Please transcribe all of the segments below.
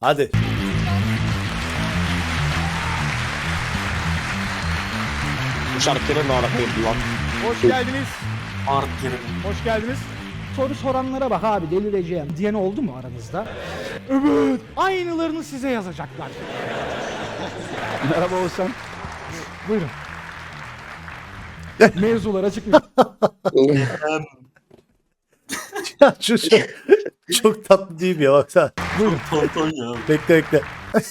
Hadi. Bu şarkıları ne ara koydu lan? Hoş geldiniz. Art yerim. Hoş geldiniz. Soru soranlara bak abi delireceğim diyen oldu mu aranızda? Evet. Aynılarını size yazacaklar. Merhaba Oğuzhan. Buyurun. Mevzular açık mı? Ya şu çok, çok tatlı değil mi ya baksana. Tonton ya. Bekle bekle.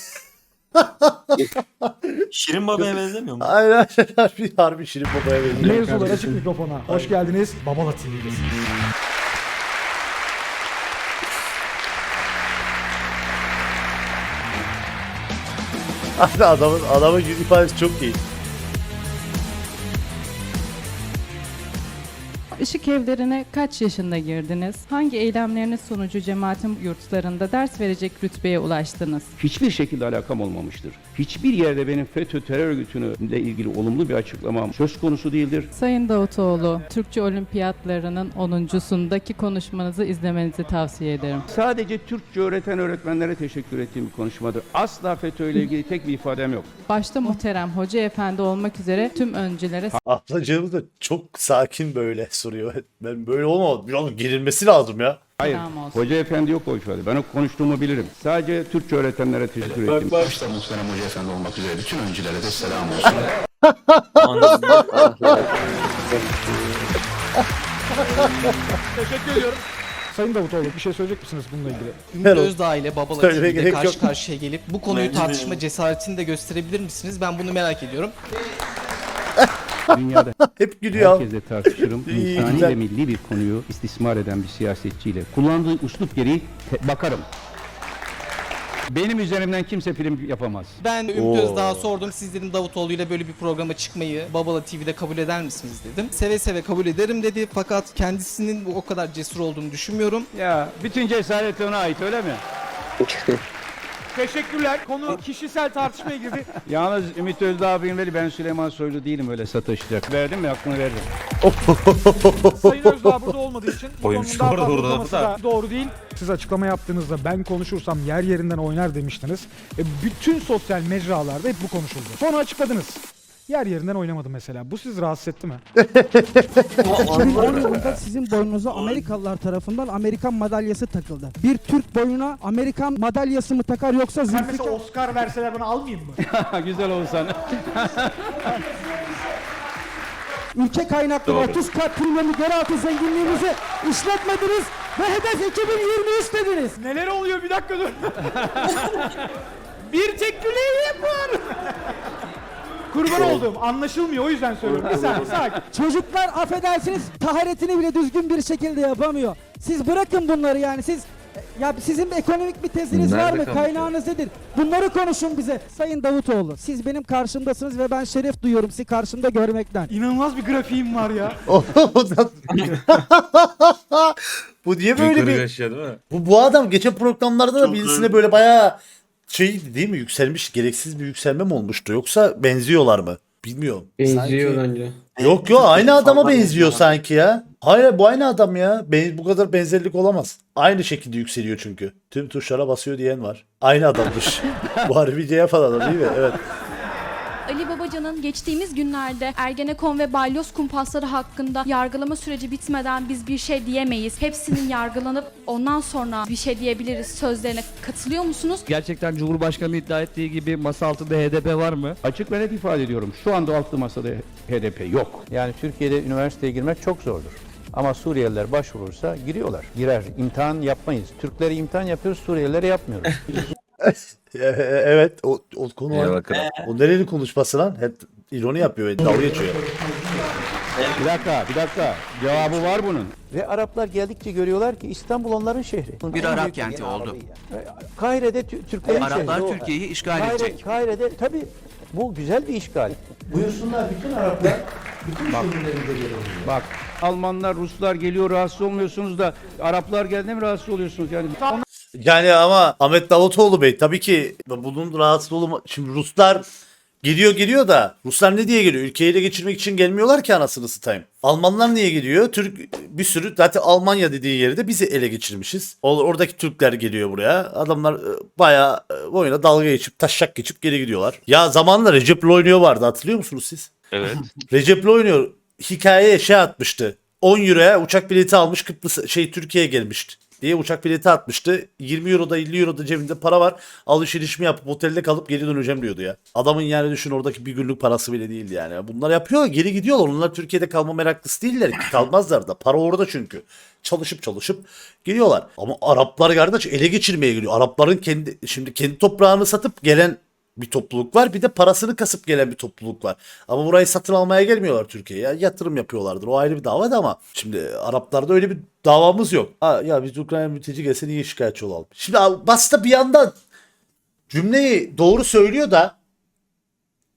Şirin babaya benzemiyor mu? Hayır harbi, harbi Şirin Baba'ya benziyor. Mevzular açık mikrofona. Hoş geldiniz. Babala. Hadi adamın, adamın yüz ifadesi çok iyi. Işık evlerine kaç yaşında girdiniz? Hangi eylemleriniz sonucu cemaatin yurtlarında ders verecek rütbeye ulaştınız? Hiçbir şekilde alakam olmamıştır. Hiçbir yerde benim FETÖ terör örgütüyle ilgili olumlu bir açıklamam söz konusu değildir. Sayın Davutoğlu, Türkçe Olimpiyatlarının 10.sundaki konuşmanızı izlemenizi tavsiye ederim. Sadece Türkçe öğreten öğretmenlere teşekkür ettiğim bir konuşmadır. Asla FETÖ ile ilgili tek bir ifadem yok. Başta muhterem Hoca Efendi olmak üzere tüm öncülere Ablacığımız da çok sakin böyle soruyor. Ben böyle olmamalı. Bir oğlum gerilmesi lazım ya. Hayır, Selam olsun. Hoca Efendi yok o ifade. Ben o konuştuğumu bilirim. Sadece Türkçe öğretenlere teşekkür ettim. Başta Muhterem Hoca Efendi olmak üzere bütün öncülere de selam olsun. Teşekkür ediyorum. Sayın Davutoğlu bir şey söyleyecek misiniz bununla ilgili? Ümit. Özdağ ile Babala Söylemeye TV'de gerek karşı yok. karşıya gelip bu konuyu tartışma cesaretini de gösterebilir misiniz? Ben bunu merak ediyorum. Dünyada Hep gülüyor. herkesle tartışırım. İnsani ve milli bir konuyu istismar eden bir siyasetçiyle kullandığı üslup gereği bakarım. Benim üzerimden kimse film yapamaz. Ben Ümit. Özdağ'a sordum. Siz dedim Davutoğlu ile böyle bir programa çıkmayı Babala TV'de kabul eder misiniz dedim. Seve seve kabul ederim dedi. Fakat kendisinin bu o kadar cesur olduğunu düşünmüyorum. Ya bütün cesaret ona ait öyle mi? Teşekkürler. Konu kişisel tartışmaya girdi. Yalnız Ümit Özdağ abim veri ben Süleyman Soylu değilim öyle sataşacak. Verdim mi aklını veririm. Sayın Özdağ burada olmadığı için bu konunun Oyuncu daha orada, fazla orada, uzaması da doğru değil. Siz açıklama yaptığınızda ben konuşursam yer yerinden oynar demiştiniz. E, bütün sosyal mecralarda hep bu konuşuldu. Sonra açıkladınız. Yer yerinden oynamadı mesela. Bu sizi rahatsız etti mi? 2010 yılında sizin boynunuza Amerikalılar tarafından Amerikan madalyası takıldı. Bir Türk boynuna Amerikan madalyası mı takar yoksa Ben Zülfikar... mesela Oscar verseler bunu almayayım mı? Güzel olsan. Ülke kaynaklı 30 kat trilyonluk yeraltı zenginliğimizi işletmediniz ve hedef 2023 dediniz. Neler oluyor bir dakika dur. bir tek güleği yapar. Kurban olduğum anlaşılmıyor o yüzden söylüyorum. Bir saniye sakin. Çocuklar affedersiniz taharetini bile düzgün bir şekilde yapamıyor. Siz bırakın bunları yani siz ya sizin bir ekonomik bir teziniz var mı? Kaynağınız nedir? Bunları konuşun bize. Sayın Davutoğlu, siz benim karşımdasınız ve ben şeref duyuyorum sizi karşımda görmekten. İnanılmaz bir grafiğim var ya. bu niye böyle bir... Bu, bu adam geçen programlarda da Çok birisine öyle. böyle bayağı şey değil mi yükselmiş gereksiz bir yükselme mi olmuştu yoksa benziyorlar mı? Bilmiyorum. Benziyor bence. Yok yok aynı adama benziyor sanki ya. Hayır bu aynı adam ya. Ben, bu kadar benzerlik olamaz. Aynı şekilde yükseliyor çünkü. Tüm tuşlara basıyor diyen var. Aynı adammış. bu harbice yapan adam değil mi? Evet. Babacan'ın geçtiğimiz günlerde Ergenekon ve Balyoz kumpasları hakkında yargılama süreci bitmeden biz bir şey diyemeyiz. Hepsinin yargılanıp ondan sonra bir şey diyebiliriz sözlerine katılıyor musunuz? Gerçekten Cumhurbaşkanı iddia ettiği gibi masa altında HDP var mı? Açık ve net ifade ediyorum. Şu anda altı masada HDP yok. Yani Türkiye'de üniversiteye girmek çok zordur. Ama Suriyeliler başvurursa giriyorlar. Girer. İmtihan yapmayız. Türkleri imtihan yapıyoruz, Suriyelilere yapmıyoruz. E- e- Evet o, o konu var. O nerenin konuşması lan? Hep ironi yapıyor. ve Dalga geçiyor. Bir dakika, bir dakika. Cevabı var bunun. Ve Araplar geldikçe görüyorlar ki İstanbul onların şehri. Bir Arap kenti oldu. Kahire'de Tü- Türklerin Araplar şehri. o. Türkiye'yi işgal Kahire- edecek. Kahire'de tabii bu güzel bir işgal. Buyursunlar bütün Araplar bütün şehirlerinde geliyorlar. Bak Almanlar, Ruslar geliyor rahatsız olmuyorsunuz da Araplar geldiğinde mi rahatsız oluyorsunuz? Yani Yani ama Ahmet Davutoğlu Bey tabii ki bunun rahatsız olma... Şimdi Ruslar Geliyor geliyor da Ruslar ne diye geliyor? Ülkeyi ele geçirmek için gelmiyorlar ki anasını satayım. Almanlar niye geliyor? Türk bir sürü zaten Almanya dediği yeri de bizi ele geçirmişiz. Oradaki Türkler geliyor buraya. Adamlar e, bayağı e, oyuna dalga geçip taşak geçip geri gidiyorlar. Ya zamanında Recep oynuyor vardı hatırlıyor musunuz siz? Evet. Recep oynuyor hikayeye şey atmıştı. 10 euroya uçak bileti almış Kıbrıs şey Türkiye'ye gelmişti diye uçak bileti atmıştı. 20 euro da 50 euro da cebinde para var. Alışverişimi yapıp otelde kalıp geri döneceğim diyordu ya. Adamın yani düşün oradaki bir günlük parası bile değildi yani. Bunlar yapıyorlar geri gidiyorlar. Onlar Türkiye'de kalma meraklısı değiller ki. Kalmazlar da. Para orada çünkü. Çalışıp çalışıp geliyorlar. Ama Araplar kardeş ele geçirmeye geliyor. Arapların kendi şimdi kendi toprağını satıp gelen bir topluluk var. Bir de parasını kasıp gelen bir topluluk var. Ama burayı satın almaya gelmiyorlar Türkiye'ye. Yatırım yapıyorlardır. O ayrı bir dava da ama şimdi Araplarda öyle bir davamız yok. Ha, ya biz Ukrayna mülteci gelse niye şikayetçi olalım? Şimdi Abbas bir yandan cümleyi doğru söylüyor da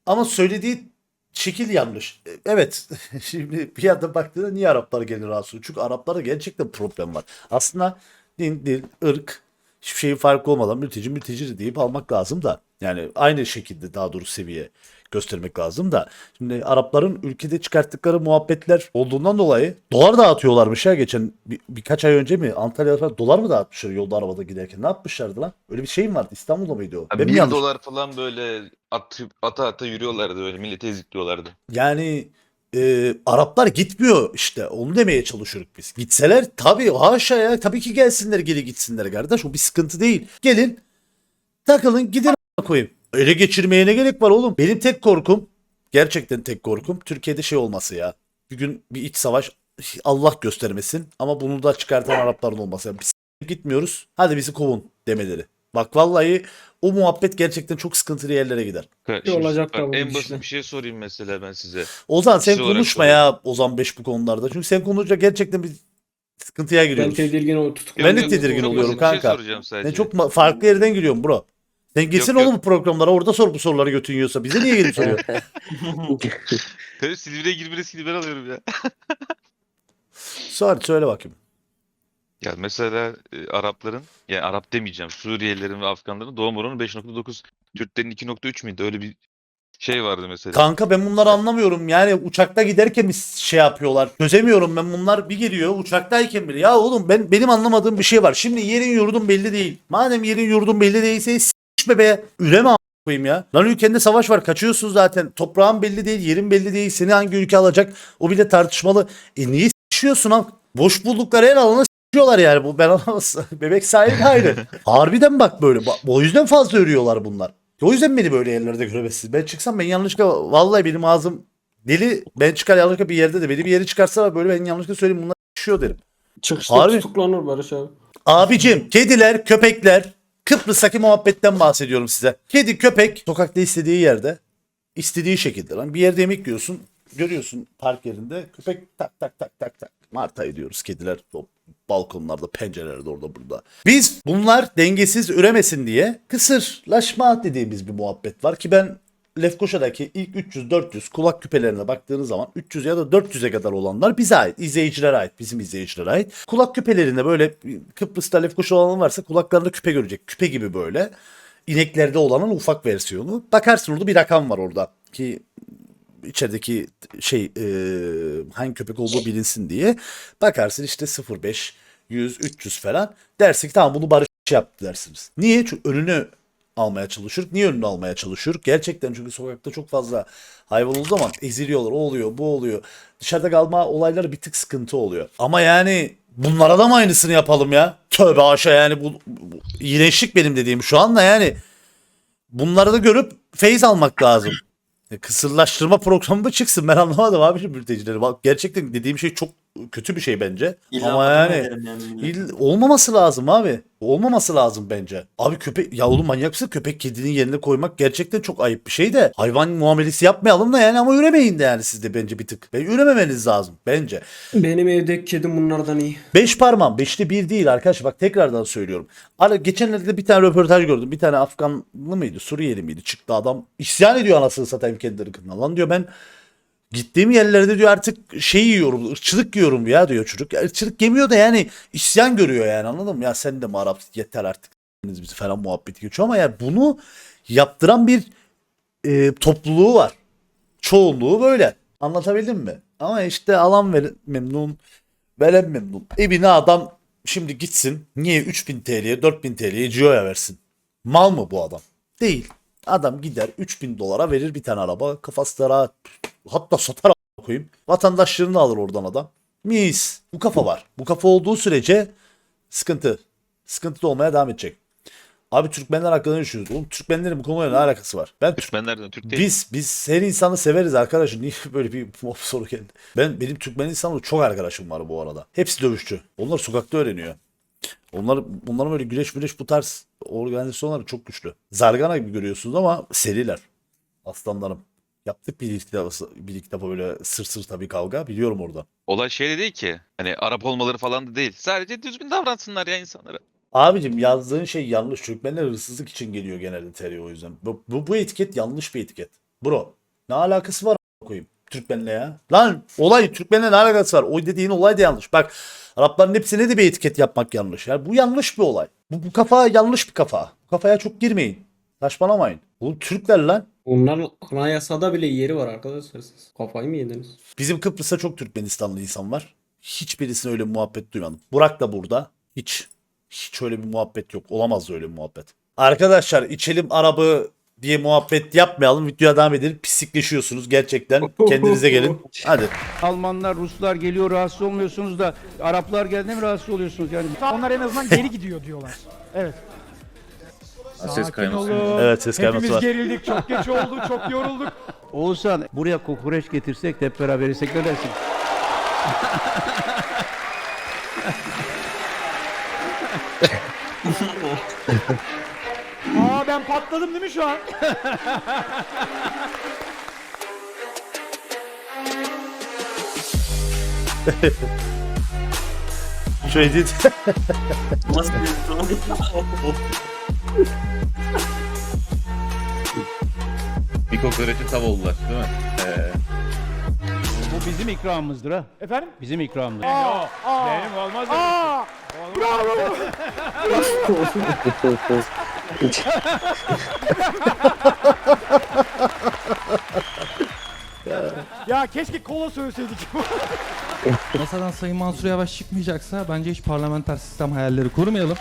ama söylediği şekil yanlış. E, Evet. Şimdi bir yandan baktığında niye Araplar gelir rahatsız? Çünkü Araplarda gerçekten problem var. Aslında din, dil, ırk hiçbir şeyin farkı olmadan mülteci mülteci deyip almak lazım da. Yani aynı şekilde daha doğrusu seviye göstermek lazım da. Şimdi Arapların ülkede çıkarttıkları muhabbetler olduğundan dolayı dolar dağıtıyorlarmış ya geçen bir- birkaç ay önce mi Antalya'da falan dolar mı dağıtmışlar yolda arabada giderken ne yapmışlardı lan? Öyle bir şey mi vardı İstanbul'da mıydı o? Ha, Ben bir yanlış- dolar falan böyle atıp ata ata yürüyorlardı böyle milleti ezikliyorlardı. Yani e, Araplar gitmiyor işte onu demeye çalışıyoruz biz. Gitseler tabii haşa ya tabii ki gelsinler geri gitsinler kardeş o bir sıkıntı değil. Gelin takılın gidin koyayım. Ele geçirmeye ne gerek var oğlum? Benim tek korkum gerçekten tek korkum Türkiye'de şey olması ya. Bir gün bir iç savaş Allah göstermesin ama bunu da çıkartan Arapların olması. Yani biz gitmiyoruz hadi bizi kovun demeleri. Bak vallahi o muhabbet gerçekten çok sıkıntılı yerlere gider. Ne olacak bak, En işte. basit bir şey sorayım mesela ben size. Ozan sen Kişi konuşma ya Ozan 5 bu konularda. Çünkü sen konuşunca gerçekten bir sıkıntıya Ben giriyoruz. tedirgin ol tutuklandım. Ben de tedirgin oluyorum şey kanka. sadece. Sen çok farklı yerden giriyorsun bro. Sen gitsin Yok, oğlum bu programlara orada sor bu soruları götün yiyorsa. Bize niye gelip soruyor? Tabii Silivri'ye girmeli Silivri alıyorum ya. Söyle, söyle bakayım. Ya mesela e, Arapların, yani Arap demeyeceğim, Suriyelilerin ve Afganların doğum oranı 5.9, Türklerin 2.3 müydü? Öyle bir şey vardı mesela. Kanka ben bunları anlamıyorum. Yani uçakta giderken bir şey yapıyorlar. Çözemiyorum ben bunlar bir geliyor uçaktayken bile. Ya oğlum ben benim anlamadığım bir şey var. Şimdi yerin yurdun belli değil. Madem yerin yurdun belli değilse s**ş be be. Üreme koyayım ya. Lan ülkende savaş var. Kaçıyorsun zaten. Toprağın belli değil, yerin belli değil. Seni hangi ülke alacak? O bile tartışmalı. E niye s**şiyorsun am? Boş buldukları her alana s**şiyorlar yani. Bu ben anlamaz. Bebek sahibi ayrı. Harbiden bak böyle. Bak, o yüzden fazla örüyorlar bunlar. O yüzden beni böyle yerlerde göremezsiniz. Ben çıksam ben yanlışlıkla vallahi benim ağzım deli. Ben çıkar yanlışlıkla bir yerde de beni bir yere çıkarsa böyle ben yanlışlıkla söyleyeyim bunlar düşüyor derim. Çıkışta Harbi. tutuklanır Barış abi. Abicim kediler, köpekler Kıbrıs'taki muhabbetten bahsediyorum size. Kedi, köpek sokakta istediği yerde istediği şekilde lan bir yerde yemek yiyorsun görüyorsun park yerinde köpek tak tak tak tak tak marta ediyoruz kediler o balkonlarda pencerelerde orada burada. Biz bunlar dengesiz üremesin diye kısırlaşma dediğimiz bir muhabbet var ki ben Lefkoşa'daki ilk 300-400 kulak küpelerine baktığınız zaman 300 ya da 400'e kadar olanlar bize ait. izleyicilere ait. Bizim izleyicilere ait. Kulak küpelerinde böyle Kıbrıs'ta Lefkoşa olan varsa kulaklarında küpe görecek. Küpe gibi böyle. İneklerde olanın ufak versiyonu. Bakarsın orada bir rakam var orada. Ki içerideki şey e, hangi köpek olduğu bilinsin diye. Bakarsın işte 0.5, 100, 300 falan. Dersin ki tamam bunu barış yaptı dersiniz. Niye? Çünkü önünü almaya çalışıyoruz. Niye önünü almaya çalışıyoruz? Gerçekten çünkü sokakta çok fazla hayvan olduğu zaman eziliyorlar. O oluyor, bu oluyor. Dışarıda kalma olayları bir tık sıkıntı oluyor. Ama yani bunlara da mı aynısını yapalım ya? Tövbe aşağı yani bu, bu iğrençlik benim dediğim şu anda yani. Bunları da görüp feyiz almak lazım. Ya Kısırlaştırma programı mı çıksın ben anlamadım abi şu mültecileri. Bak gerçekten dediğim şey çok kötü bir şey bence. İlla Ama yani yani. İll- olmaması lazım abi. Olmaması lazım bence. Abi köpek ya oğlum manyak mısın? Köpek kedinin yerine koymak gerçekten çok ayıp bir şey de. Hayvan muamelesi yapmayalım da yani ama üremeyin de yani siz de bence bir tık. Ben ürememeniz lazım bence. Benim evdeki kedim bunlardan iyi. Beş parmağım. Beşte bir değil arkadaşlar. Bak tekrardan söylüyorum. Ara, geçenlerde bir tane röportaj gördüm. Bir tane Afganlı mıydı? Suriyeli miydi? Çıktı adam. isyan ediyor anasını satayım kendi ırkından. Lan diyor ben gittiğim yerlerde diyor artık şey yiyorum. ırkçılık yiyorum ya diyor çocuk. Ya, ırkçılık yemiyor da yani isyan görüyor yani anladın mı? Ya sen de mi Arap yeter artık bizi falan muhabbeti geçiyor ama yani bunu yaptıran bir e, topluluğu var. Çoğunluğu böyle. Anlatabildim mi? Ama işte alan ver, memnun, veren memnun. Evine adam şimdi gitsin. Niye 3000 TL'ye 4000 TL'ye Gio'ya versin? Mal mı bu adam? Değil. Adam gider 3000 dolara verir bir tane araba. Kafası rahat. Hatta satar koyayım. Vatandaşlarını alır oradan adam. Mis. Bu kafa var. Bu kafa olduğu sürece sıkıntı. Sıkıntı da olmaya devam edecek. Abi Türkmenler hakkında ne düşünüyorsun? Oğlum Türkmenlerin bu konuyla ne alakası var? Ben Türkmenlerden Türk değil. biz biz her insanı severiz arkadaşım. Niye böyle bir soru geldi? Ben benim Türkmen insanlarla çok arkadaşım var bu arada. Hepsi dövüşçü. Onlar sokakta öğreniyor. Onlar bunların böyle güreş güreş bu tarz organizasyonlar çok güçlü. Zargana gibi görüyorsunuz ama seriler. Aslanlarım. Yaptık bir defa, bir defa böyle sır sır tabii kavga. Biliyorum oradan. Olay şey de değil ki. Hani Arap olmaları falan da değil. Sadece düzgün davransınlar ya insanlara. Abicim yazdığın şey yanlış. Türkmenler hırsızlık için geliyor genelde TR o yüzden. Bu, bu, bu etiket yanlış bir etiket. Bro ne alakası var koyayım Türkmenle ya? Lan olay Türkmenle ne alakası var? O dediğin olay da yanlış. Bak Arapların hepsine de bir etiket yapmak yanlış. Yani bu yanlış bir olay. Bu, bu kafa yanlış bir kafa. Bu kafaya çok girmeyin. Saçmalamayın. Bu Türkler lan. Onların anayasada bile yeri var arkadaşlar siz. Kafayı mı yediniz? Bizim Kıbrıs'ta çok Türkmenistanlı insan var. Hiçbirisine öyle bir muhabbet duymadım. Burak da burada. Hiç. Hiç öyle bir muhabbet yok. Olamaz öyle bir muhabbet. Arkadaşlar içelim arabı diye muhabbet yapmayalım. Videoya devam edelim. Pislikleşiyorsunuz gerçekten. Kendinize gelin. Hadi. Almanlar, Ruslar geliyor rahatsız olmuyorsunuz da Araplar geldiğinde mi rahatsız oluyorsunuz? Yani Onlar en azından geri gidiyor diyorlar. Evet. Ses kayması. Evet, ses kayması Hepimiz var. gerildik. Çok geç oldu. Çok yorulduk. Oğuzhan buraya kokoreç getirsek de hep beraber yesek ne dersin? Aa ben patladım değil mi şu an? Şu edit. Nasıl bir Bir kokoreçi tav oldular değil mi? Bu bizim ikramımızdır ha. Efendim? Bizim ikramımız. Aa, aa, Benim olmaz aa, Bravo. ya keşke kola söyleseydik. Masadan Sayın Mansur Yavaş çıkmayacaksa bence hiç parlamenter sistem hayalleri kurmayalım.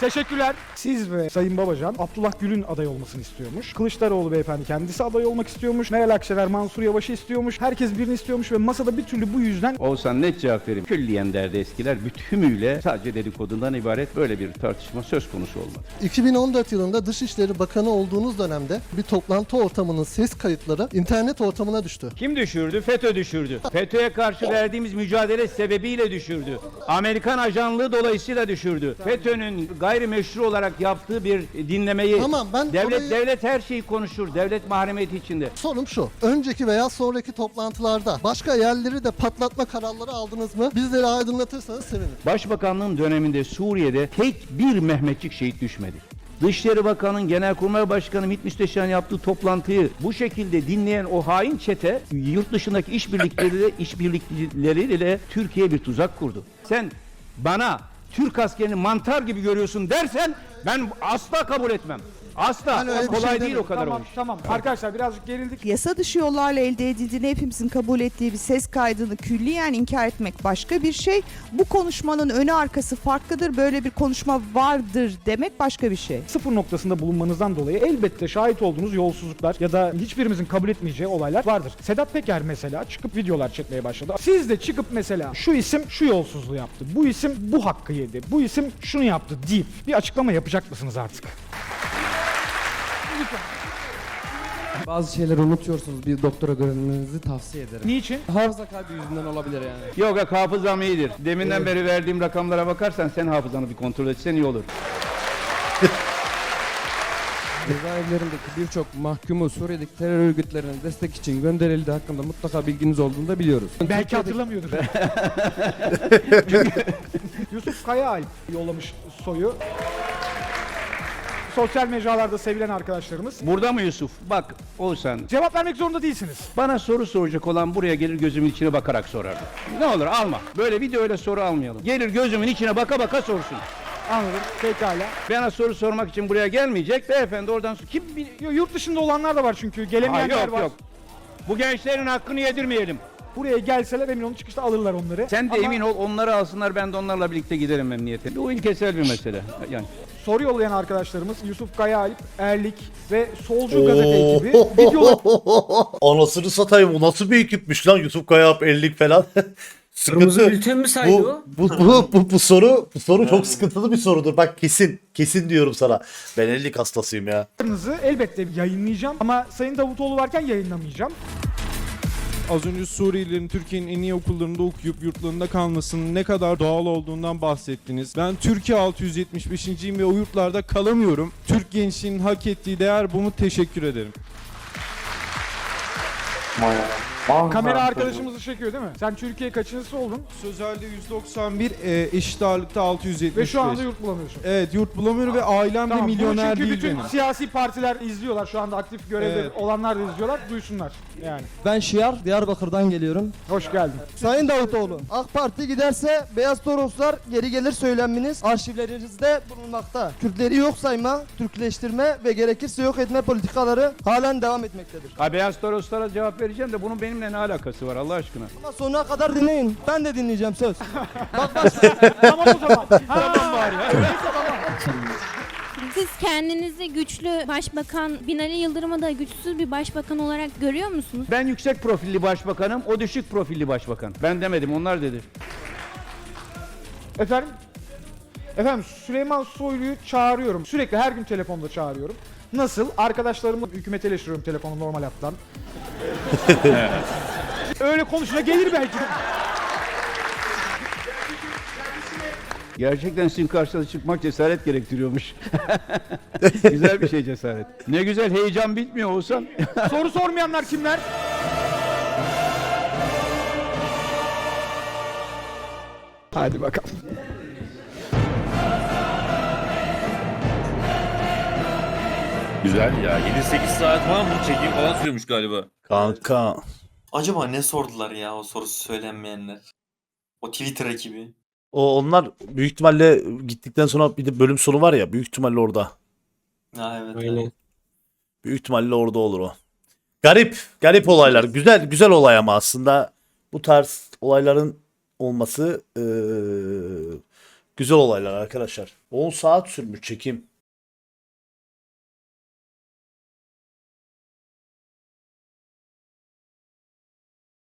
Teşekkürler. Siz ve Sayın Babacan Abdullah Gül'ün aday olmasını istiyormuş. Kılıçdaroğlu beyefendi kendisi aday olmak istiyormuş. Meral Akşener Mansur Yavaş'ı istiyormuş. Herkes birini istiyormuş ve masada bir türlü bu yüzden Oğuzhan net cevap vereyim. Külliyen derdi eskiler bütünüyle sadece dedikodudan ibaret böyle bir tartışma söz konusu olmadı. 2014 yılında Dışişleri Bakanı olduğunuz dönemde bir toplantı ortamının ses kayıtları internet ortamına düştü. Kim düşürdü? FETÖ düşürdü. FETÖ'ye karşı verdiğimiz mücadele sebebiyle düşürdü. Amerikan ajanlığı dolayısıyla düşürdü. FETÖ'nün gayrimeşru olarak yaptığı bir dinlemeyi Tamam, ben devlet orayı- devlet her şeyi konuşur. Devlet mahremiyeti içinde. Sorum şu. Önceki veya sonraki toplantılarda başka yerleri de patlatma kararları aldınız mı? Bizleri aydınlatırsanız sevinirim. Başbakanlığın döneminde Suriye'de tek bir Mehmetçik şehit düşmedi. Dışişleri Bakanı'nın Genelkurmay Başkanı MİT Müsteşarı'nın yaptığı toplantıyı bu şekilde dinleyen o hain çete yurt dışındaki işbirlikleriyle işbirlikleriyle Türkiye bir tuzak kurdu. Sen bana Türk askerini mantar gibi görüyorsun dersen ben asla kabul etmem. Asla. Ben öyle bir kolay şey değil demedim. o kadar tamam o iş. tamam arkadaşlar birazcık gerildik. Yasa dışı yollarla elde edildiğini hepimizin kabul ettiği bir ses kaydını külliyen inkar etmek başka bir şey. Bu konuşmanın önü arkası farklıdır. Böyle bir konuşma vardır demek başka bir şey. Sıfır noktasında bulunmanızdan dolayı elbette şahit olduğunuz yolsuzluklar ya da hiçbirimizin kabul etmeyeceği olaylar vardır. Sedat Peker mesela çıkıp videolar çekmeye başladı. Siz de çıkıp mesela şu isim şu yolsuzluğu yaptı, bu isim bu hakkı yedi, bu isim şunu yaptı deyip bir açıklama yapacak mısınız artık? Bazı şeyleri unutuyorsunuz. Bir doktora görünmenizi tavsiye ederim. Niçin? Hafıza kaybı yüzünden olabilir yani. Yok yok hafızam iyidir. Deminden beri verdiğim rakamlara bakarsan sen hafızanı bir kontrol etsen iyi olur. Cezaevlerindeki birçok mahkumu Suriye'deki terör örgütlerine destek için gönderildiği hakkında mutlaka bilginiz olduğunu da biliyoruz. Belki hatırlamıyordur. Yusuf Kayaalp yollamış soyu. Sosyal mecralarda sevilen arkadaşlarımız. Burada mı Yusuf? Bak Oğuzhan Cevap vermek zorunda değilsiniz. Bana soru soracak olan buraya gelir gözümün içine bakarak sorardı. Ne olur alma. Böyle video öyle soru almayalım. Gelir gözümün içine baka baka sorsun. Anladım. Pekala. Bana soru sormak için buraya gelmeyecek. Beyefendi oradan su- kim bil- Yurt dışında olanlar da var çünkü. Gelemeyenler yok var. yok. Bu gençlerin hakkını yedirmeyelim. Buraya gelseler emin olun çıkışta alırlar onları. Sen de Ama emin ol onları alsınlar ben de onlarla birlikte giderim memnuniyetle. Bu ilkesel bir mesele. Yani Soru yollayan arkadaşlarımız Yusuf Kaya Alp, Erlik ve Solcu Gazete ekibi videolar Anasını satayım. O nasıl bir ekipmiş lan Yusuf Kayap 50 falan. Kırmızı Sıkıntı. bülten mi saydı Bu, o? bu, bu, bu, bu soru bu soru çok sıkıntılı bir sorudur. Bak kesin kesin diyorum sana. Ben 50 hastasıyım ya. Nızı elbette yayınlayacağım ama Sayın Davutoğlu varken yayınlamayacağım. Az önce Suriyelilerin Türkiye'nin en iyi okullarında okuyup yurtlarında kalmasının ne kadar doğal olduğundan bahsettiniz. Ben Türkiye 675.yim ve o yurtlarda kalamıyorum. Türk gençliğinin hak ettiği değer bu mu? Teşekkür ederim. Kamera arkadaşımızı çekiyor değil mi? Sen Türkiye kaçıncısı oldun Sözelde 191, e, eşit ağırlıkta 675. ve şu anda yurt bulamıyorsun. Evet yurt bulamıyorum ve ailem de Tamam, bunu milyoner çünkü değil bütün benim. siyasi partiler izliyorlar şu anda aktif görevde Evet. olanlar da izliyorlar duysunlar yani. Ben Şiar, Diyarbakır'dan geliyorum. Hoş geldin. Sayın Davutoğlu, AK Parti giderse Beyaz Toroslar geri gelir söylenmeniz arşivlerinizde bulunmakta. Kürtleri yok sayma, Türkleştirme ve gerekirse yok etme politikaları halen devam etmektedir. ha, beyaz toroslara cevap vereceğim de bunun benimle ne alakası var Allah aşkına? Ama sonuna kadar dinleyin. Ben de dinleyeceğim söz. tamam o zaman. tamam bari. Siz kendinizi güçlü başbakan Binali Yıldırım'ı da güçsüz bir başbakan olarak görüyor musunuz? Ben yüksek profilli başbakanım, o düşük profilli başbakan. Ben demedim, onlar dedi. Efendim? Efendim Süleyman Soylu'yu çağırıyorum. Sürekli her gün telefonda çağırıyorum. Nasıl? Arkadaşlarımla hükümeti eleştiriyorum telefonu normal hattan. Öyle konuşuna gelir belki. Gerçekten sizin karşınıza çıkmak cesaret gerektiriyormuş. güzel bir şey cesaret. Ne güzel heyecan bitmiyor olsan. Soru sormayanlar kimler? Hadi bakalım. Güzel ya. 7-8 saat falan bu çekim falan sürüyormuş galiba. Kanka. Acaba ne sordular ya o sorusu söylenmeyenler? O Twitter ekibi. O onlar büyük ihtimalle gittikten sonra bir de bölüm sonu var ya büyük ihtimalle orada. Ha evet. Aynen. evet. Büyük ihtimalle orada olur o. Garip, garip olaylar. Güzel, güzel olay ama aslında bu tarz olayların olması eee, güzel olaylar arkadaşlar. 10 saat sürmüş çekim.